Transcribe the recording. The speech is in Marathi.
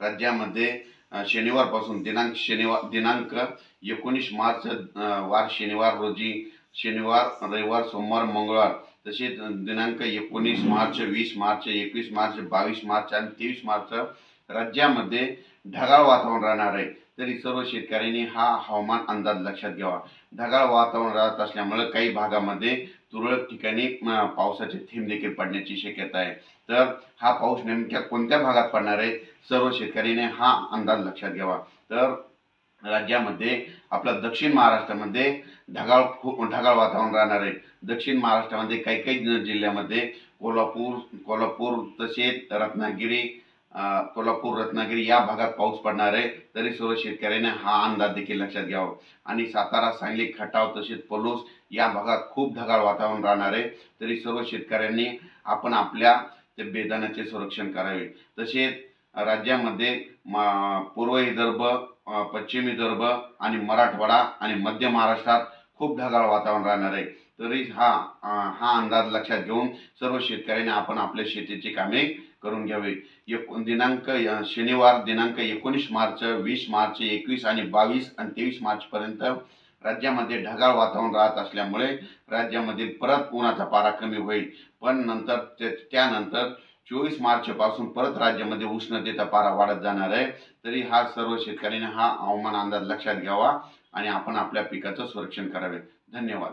राज्यामध्ये शनिवारपासून दिनांक शनिवार दिनांक एकोणीस मार्च वार शनिवार रोजी शनिवार रविवार सोमवार मंगळवार तसेच दिनांक एकोणीस मार्च वीस मार्च एकवीस मार्च बावीस मार्च आणि तेवीस मार्च राज्यामध्ये ढगाळ वातावरण राहणार आहे. तरी सर्व शेतकऱ्यांनी हा हवामान अंदाज लक्षात घ्यावा. ढगाळ वातावरण राहत असल्यामुळे काही भागामध्ये तुरळक ठिकाणी पावसाचे थेंब देखील पडण्याची शक्यता आहे. तर हा पाऊस नेमक्या कोणत्या भागात पडणार आहे? सर्व शेतकऱ्यांनी हा अंदाज लक्षात घ्यावा. तर राज्यामध्ये आपल्या दक्षिण महाराष्ट्रामध्ये ढगाळ खूप ढगाळ वातावरण राहणार आहे. दक्षिण महाराष्ट्रामध्ये काही काही जिल्ह्यामध्ये कोल्हापूर कोल्हापूर तसेच रत्नागिरी कोल्हापूर रत्नागिरी या भागात पाऊस पडणार आहे. तरी सर्व शेतकऱ्यांनी हा अंदाज देखील लक्षात घ्यावा. आणि सातारा सांगली खटाव तसेच पलूस या भागात खूप ढगाळ वातावरण राहणार आहे. तरी सर्व शेतकऱ्यांनी आपण आपल्या ते बेदाण्याचे संरक्षण करावे. तसेच राज्यामध्ये म- पूर्व विदर्भ पश्चिम विदर्भ आणि मराठवाडा आणि मध्य महाराष्ट्रात खूप ढगाळ वातावरण राहणार आहे. तरी हा हा अंदाज लक्षात घेऊन सर्व शेतकऱ्यांनी आपण आपल्या शेतीची कामे करून घ्यावी. एकूण दिनांक शनिवार दिनांक एकोणीस मार्च वीस मार्च एकवीस आणि बावीस आणि तेवीस मार्चपर्यंत राज्यामध्ये ढगाळ वातावरण राहत असल्यामुळे राज्यामध्ये परत उन्हाचा पारा कमी होईल. पण नंतर ते- त्यानंतर चोवीस मार्चपासून परत राज्यामध्ये उष्णतेचा पारा वाढत जाणार आहे. तरी हा सर्व शेतकऱ्यांनी हा हवामान अंदाज लक्षात घ्यावा आणि आपण आपल्या पिकाचं संरक्षण करावे. धन्यवाद.